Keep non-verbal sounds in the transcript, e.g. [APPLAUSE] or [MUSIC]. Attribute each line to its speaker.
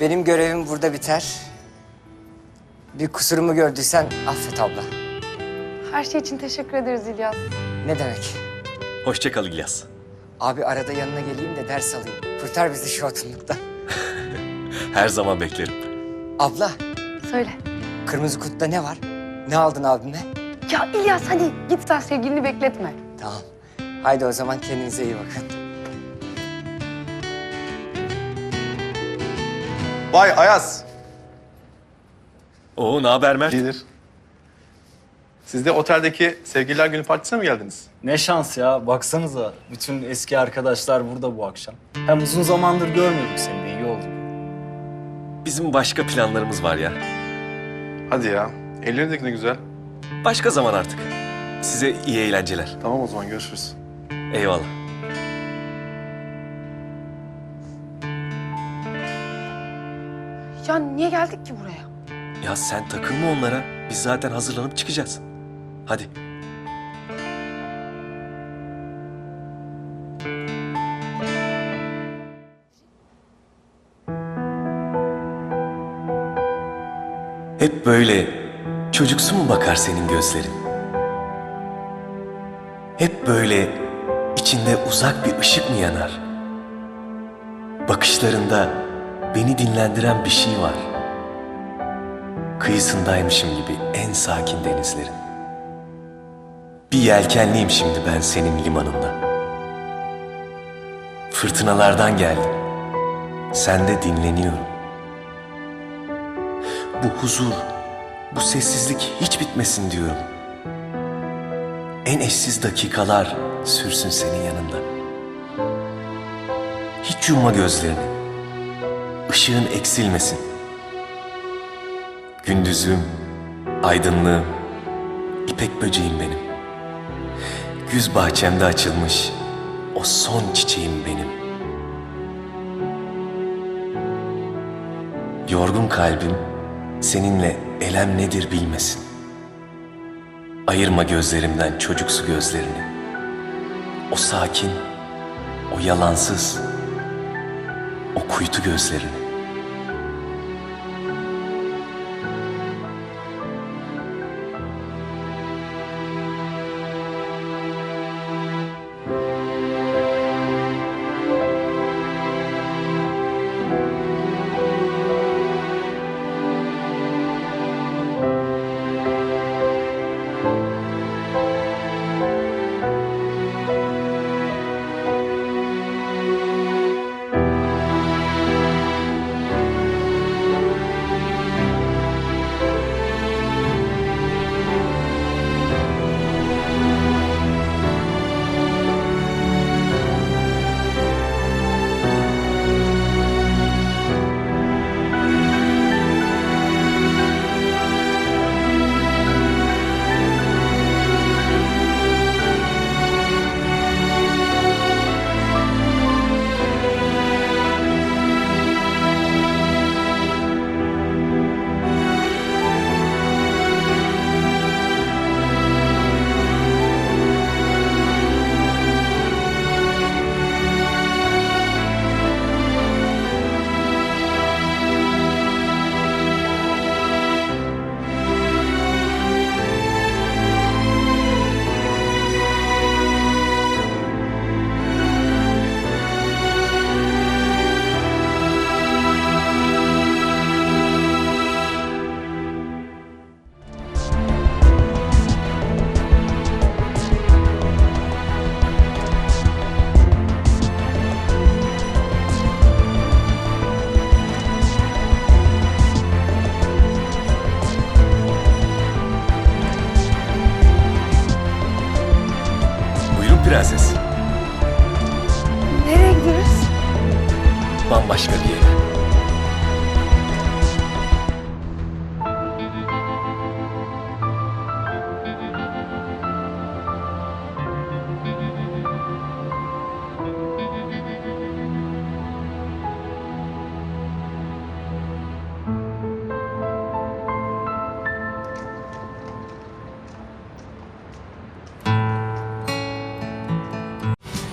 Speaker 1: Benim görevim burada biter. Bir kusurumu gördüysen affet abla.
Speaker 2: Her şey için teşekkür ederiz İlyas.
Speaker 1: Ne demek?
Speaker 3: Hoşça kal İlyas.
Speaker 1: Abi arada yanına geleyim de ders alayım. Kurtar bizi şu atımlıktan. [LAUGHS]
Speaker 3: Her zaman beklerim.
Speaker 1: Abla,
Speaker 2: Söyle.
Speaker 1: kırmızı kutuda ne var? Ne aldın abime?
Speaker 2: Ya İlyas hadi git sen sevgilini bekletme.
Speaker 1: Tamam. Haydi o zaman kendinize iyi bakın.
Speaker 4: Vay Ayaz.
Speaker 3: Oo ne haber Mert?
Speaker 4: İyidir. Siz de oteldeki sevgililer günü partisine mi geldiniz?
Speaker 5: Ne şans ya. Baksanıza. Bütün eski arkadaşlar burada bu akşam. Hem uzun zamandır görmüyorduk seni de iyi oldu.
Speaker 3: Bizim başka planlarımız var ya.
Speaker 4: Hadi ya. Ellerindeki ne güzel.
Speaker 3: Başka zaman artık. Size iyi eğlenceler.
Speaker 4: Tamam o zaman görüşürüz.
Speaker 3: Eyvallah.
Speaker 2: Ya niye geldik ki buraya?
Speaker 3: Ya sen takılma onlara. Biz zaten hazırlanıp çıkacağız. Hadi. Hep böyle çocuksu mu bakar senin gözlerin? Hep böyle içinde uzak bir ışık mı yanar? Bakışlarında beni dinlendiren bir şey var. Kıyısındaymışım gibi en sakin denizlerin. Bir yelkenliyim şimdi ben senin limanında. Fırtınalardan geldim. Sende dinleniyorum. Bu huzur, bu sessizlik hiç bitmesin diyorum. En eşsiz dakikalar sürsün senin yanında. Hiç yumma gözlerini. Işığın eksilmesin. Gündüzüm, aydınlığım, ipek böceğim benim. Güz bahçemde açılmış o son çiçeğim benim. Yorgun kalbim seninle elem nedir bilmesin. Ayırma gözlerimden çocuksu gözlerini. O sakin, o yalansız, o kuytu gözlerini. Prenses.
Speaker 2: Nereye gidiyoruz?
Speaker 3: Bambaşka bir yere.